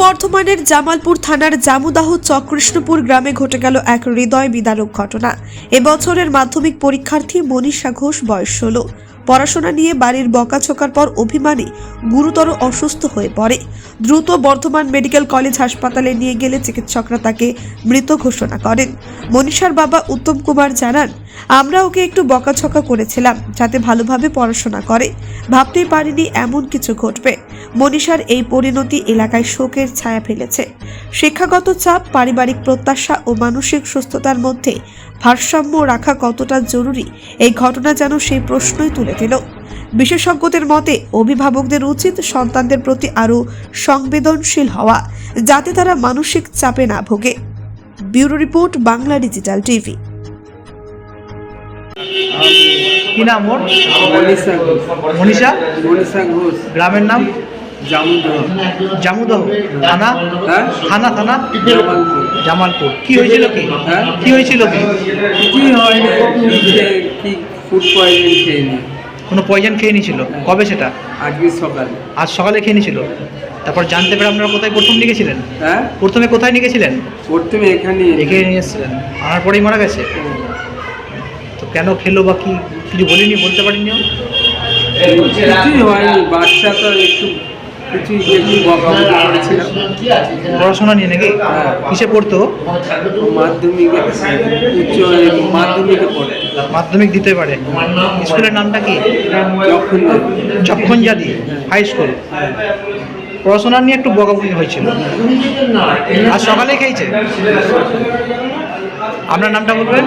বর্ধমানের জামালপুর থানার জামুদাহ চকৃষ্ণপুর গ্রামে ঘটে গেল এক হৃদয় বিদারক ঘটনা। এবছরের মাধ্যমিক পরীক্ষার্থী মনীষা ঘোষ বয়স ষোলো। পড়াশোনা নিয়ে বাড়ির বকাছকার পর অভিমানে গুরুতর অসুস্থ হয়ে পড়ে। দ্রুত বর্ধমান মেডিকেল কলেজ হাসপাতালে নিয়ে গেলে চিকিৎসকরা তাকে মৃত ঘোষণা করেন। মনীষার বাবা উত্তম কুমার জানান, আমরা ওকে একটু বকাছকা করেছিলাম, যাতে ভালোভাবে পড়াশোনা করে। ভাবতেই পারিনি এমন কিছু ঘটবে। মনীষার এই পরিণতি এলাকায় শোকের ছায়া ফেলেছে। শিক্ষাগত চাপ পারিবারিক প্রত্যাশা ও মানসিক সুস্থতার মধ্যে ভারসাম্য রাখা কতটা জরুরি এই ঘটনা যেন সেই প্রশ্নই তুলে দিল। বিশেষজ্ঞদের মতে অভিভাবকদের উচিত সন্তানদের প্রতি আরও সংবেদনশীল হওয়া যাতে তারা মানসিক চাপে না ভোগে। Bureau report Bangla digital TV. কি নাম ওর? মনীষা মনীষা? মনীষা ঘোষ। গ্রামের নাম? জামুদহ। জামুদহ। থানা? হ্যাঁ? থানা থানা? জামালপুর। কি হয়েছিল কি? হ্যাঁ? কি হয়েছিল কি? হয়নি ফুড পয়জন খেয়ে নি? কোনো পয়জন খেয়ে নিয়েছিল? কবে সেটা? আজকে সকালে। আজ সকালে খেয়ে নিয়েছিল? তারপর জানতে পেরে আপনারা কোথায় প্রথম নিয়ে গেছিলেন হ্যাঁ? প্রথমে কোথায় নিয়ে গেছিলেন প্রথমে এখানে রেখে নিয়ে এসেছিলেন। আনার পরেই মারা গেছে? তো কেন খেলো বা কি? কিছু বলিনি বলতে পারিনি? কিছুই হয়নি বাচ্চা তো একটু পড়াশোনা নিয়ে নাকি? হ্যাঁ। কিসে পড়তো? মাধ্যমিকে উচ্চ মাধ্যমিকে পড়ে। মাধ্যমিক দিতে পারে। স্কুলের নামটা কি? যখন চক্ষণজাদি হাই স্কুল পড়াশোনা নিয়ে একটু বকাবকি হয়েছিল। আর সকালে খেয়েছে? আপনার নামটা বলবেন?